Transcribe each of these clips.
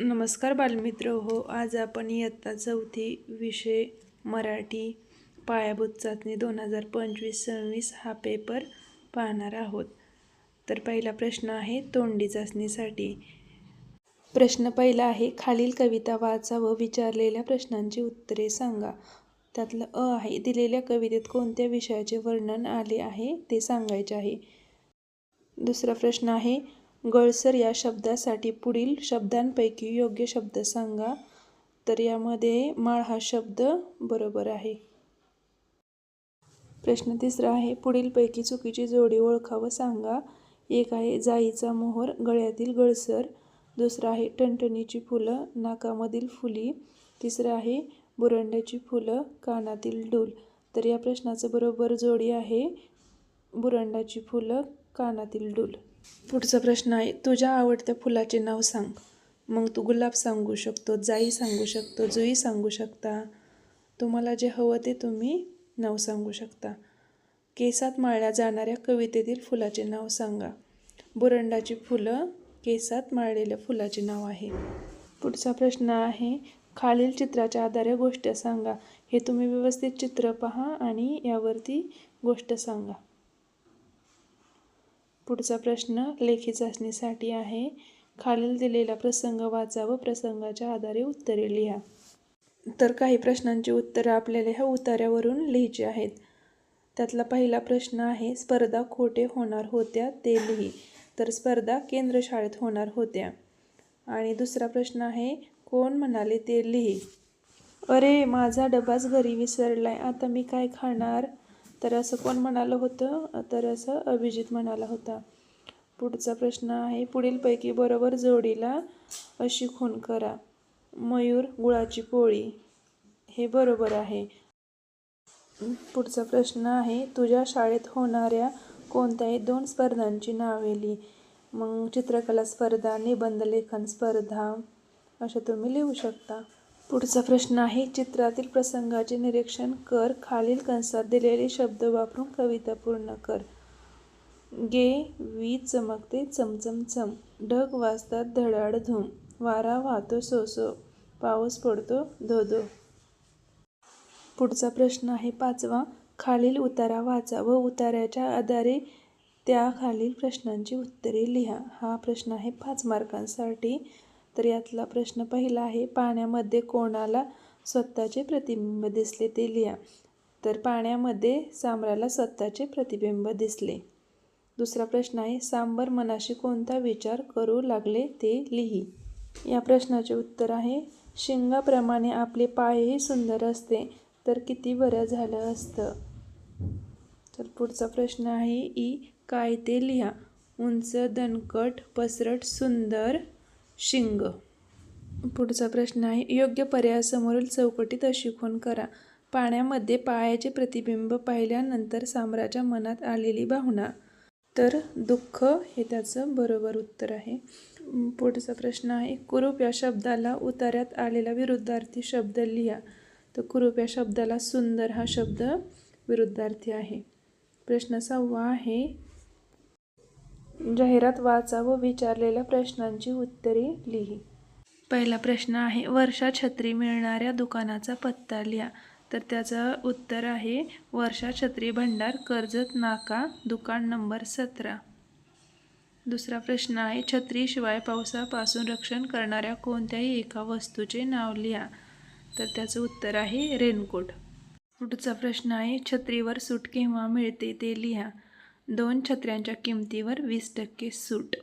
नमस्कार बालमित्र हो आज आपण इयत्ता चौथी विषय मराठी पायाभूत चाचणी दोन हजार पंचवीस सव्वीस हा पेपर पाहणार आहोत. तर पहिला प्रश्न आहे तोंडी चाचणीसाठी. प्रश्न पहिला आहे खालील कविता वाचा व विचारलेल्या प्रश्नांची उत्तरे सांगा. त्यातलं अ आहे दिलेल्या कवितेत कोणत्या विषयाचे वर्णन आले आहे ते सांगायचे आहे. दुसरा प्रश्न आहे गळसर या शब्दासाठी पुढील शब्दांपैकी योग्य शब्द सांगा तर यामध्ये माळ हा शब्द बरोबर आहे. प्रश्न तिसरा आहे पुढीलपैकी चुकीची जोडी ओळखा व सांगा. एक आहे जाईचा मोहर गळ्यातील गळसर. दुसरा आहे टणटणीची फुलं नाकामधील फुली. तिसरं आहे बुरंड्याची फुलं कानातील डूल. तर या प्रश्नाचं बरोबर जोडी आहे बुरंडाची फुलं कानातील डूल. पुढचा प्रश्न आहे तुझ्या आवडत्या फुलाचे नाव सांग. मग तू गुलाब सांगू शकतो जाई सांगू शकतो जुई सांगू शकता. तुम्हाला जे हवं ते तुम्ही नाव सांगू शकता. केसात माळल्या जाणाऱ्या कवितेतील फुलाचे नाव सांगा. बुरंडाची फुलं केसात माळलेल्या फुलाचे नाव आहे. पुढचा प्रश्न आहे खालील चित्राच्या आधारे गोष्ट सांगा. हे तुम्ही व्यवस्थित चित्र पहा आणि यावरती गोष्ट सांगा. पुढचा प्रश्न लेखी चाचणीसाठी आहे. खालील दिलेला प्रसंग वाचा व प्रसंगाच्या आधारे उत्तरे लिहा. तर काही प्रश्नांची उत्तरं आपल्याला ह्या उतार्यावरून लिहायची आहेत. त्यातला पहिला प्रश्न आहे स्पर्धा खोटे होणार होत्या ते लिही. तर स्पर्धा केंद्र शाळेत होणार होत्या. आणि दुसरा प्रश्न आहे कोण म्हणाले ते लिही? अरे माझा डबाच घरी विसरलाय. आता मी काय खाणार? तर असं कोण म्हणालं होतं? तर असं अभिजित म्हणाला होता. पुढचा प्रश्न आहे पुढीलपैकी बरोबर जोडीला अशी खून करा. मयूर गुळाची पोळी. हे बरोबर आहे. पुढचा प्रश्न आहे तुझ्या शाळेत होणाऱ्या कोणत्याही दोन स्पर्धांची नावे लिही. मग चित्रकला स्पर्धा निबंध लेखन स्पर्धा अशा तुम्ही लिहू शकता. पुढचा प्रश्न आहे चित्रातील प्रसंगाचे निरीक्षण कर खालील कंसात दिलेले शब्द वापरून कविता पूर्ण कर. गे वीज चमकते चमचम चम. ढग वाजतात धडाड धूम. वारा वाहतो सोसो पाऊस पडतो धो धो. पुढचा प्रश्न आहे पाचवा. खालील उतारा वाचा व उतार्याच्या आधारे त्या खालील प्रश्नांची उत्तरे लिहा. हा प्रश्न आहे पाच मार्कांसाठी. तर यातला प्रश्न पहिला आहे पाण्यामध्ये कोणाला स्वतःचे प्रतिबिंब दिसले ते लिहा. तर पाण्यामध्ये सांबराला स्वतःचे प्रतिबिंब दिसले. दुसरा प्रश्न आहे सांबर मनाशी कोणता विचार करू लागले ते लिही. या प्रश्नाचे उत्तर आहे शिंगाप्रमाणे आपले पायही सुंदर असते तर किती बरं झालं असतं? तर पुढचा प्रश्न आहे ई काय ते लिहा. उंच दणकट पसरट सुंदर शिंग. पुढचा प्रश्न आहे. योग्य पर्यायासमोरील चौकटीत अशी खून करा. पाण्यामध्ये पायाचे प्रतिबिंब पाहिल्यानंतर साम्राच्या मनात आलेली भावना. तर दुःख हे त्याचं बरोबर उत्तर आहे. पुढचा प्रश्न आहे. कुरूप या शब्दाला उतार्यात आलेला विरुद्धार्थी शब्द लिहा. तर कुरूप या शब्दाला सुंदर हा शब्द विरुद्धार्थी आहे. प्रश्न सहावा आहे. जाहिरात वाचा व विचारलेल्या प्रश्नांची उत्तरे लिही. पहिला प्रश्न आहे वर्षा छत्री मिळणाऱ्या दुकानाचा पत्ता लिहा. तर त्याचं उत्तर आहे वर्षा छत्री भंडार कर्जत नाका दुकान नंबर सतरा. दुसरा प्रश्न आहे छत्रीशिवाय पावसापासून रक्षण करणाऱ्या कोणत्याही एका वस्तूचे नाव लिहा. तर त्याचं उत्तर आहे रेनकोट. पुढचा प्रश्न आहे छत्रीवर सूट केव्हा मिळते ते लिहा. दोन छत्र्यांच्या किमतीवर वीस टक्के सूट.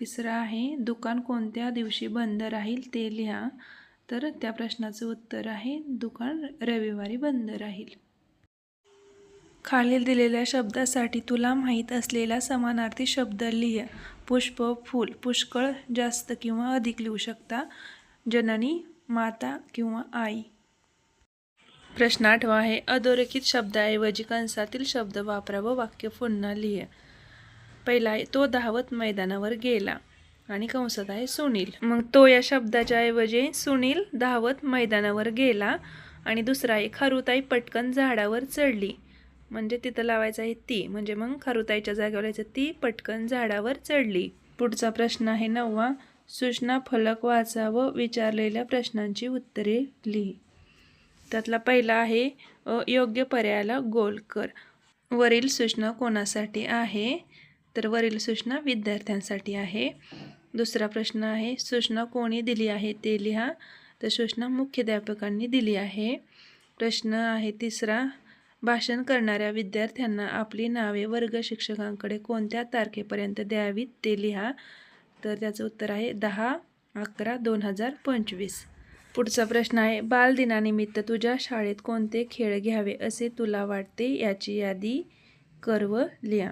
तिसरा आहे दुकान कोणत्या दिवशी बंद राहील ते लिहा. तर त्या प्रश्नाचं उत्तर आहे दुकान रविवारी बंद राहील. खालील दिलेल्या शब्दासाठी तुला माहीत असलेला समानार्थी शब्द लिह. पुष्प फूल पुष्कळ जास्त किंवा अधिक लिहू शकता. जननी माता किंवा आई. प्रश्न आठवा आहे. अधोरेखित शब्दाऐवजी कंसातील शब्द वापरा व वाक्य पुन्हा लिहा. पहिला आहे तो धावत मैदानावर गेला आणि कंसात आहे सुनील. मग तो या शब्दाच्या ऐवजी सुनील धावत मैदानावर गेला आणि दुसरा आहे खारुताई पटकन झाडावर चढली. म्हणजे तिथं लावायचं आहे ती. म्हणजे मग खारुताईच्या जागेवर यायचं ती पटकन झाडावर चढली. पुढचा प्रश्न आहे नववा. सूचना फलक वाचा व विचारलेल्या प्रश्नांची उत्तरे लिही. त्यातला पहिला आहे योग्य पर्यायाला गोल कर. वरील सूचना कोणासाठी आहे? तर वरील सूचना विद्यार्थ्यांसाठी आहे. दुसरा प्रश्न आहे सूचना कोणी दिली आहे ते लिहा. तर सूचना मुख्याध्यापकांनी दिली आहे. प्रश्न आहे तिसरा भाषण करणाऱ्या विद्यार्थ्यांना आपली नावे वर्ग शिक्षकांकडे कोणत्या तारखेपर्यंत द्यावीत ते लिहा. तर त्याचं उत्तर आहे दहा अकरा दोन हजार पंचवीस. पुढचा प्रश्न आहे बालदिनानिमित्त तुझ्या शाळेत कोणते खेळ घ्यावे असे तुला वाटते? याची यादी कर्व लिहा.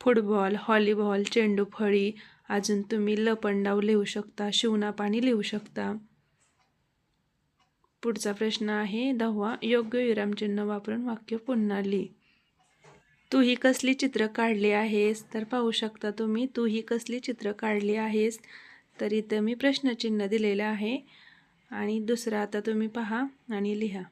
फुटबॉल हॉलीबॉल चेंडूफळी अजून तुम्ही लपंडाव लिहू शकता शिवना पाणी लिहू शकता. पुढचा प्रश्न आहे दहावा योग्य विरामचिन्ह वापरून वाक्य पुन्हा लिही. तू ही कसली चित्र काढली आहेस? तर पाहू शकता तुम्ही तू ही कसली चित्र काढली आहेस? तर इथं मी प्रश्नचिन्ह दिलेलं आहे. आणि दुसरं आता तुम्ही पहा आणि लिहा.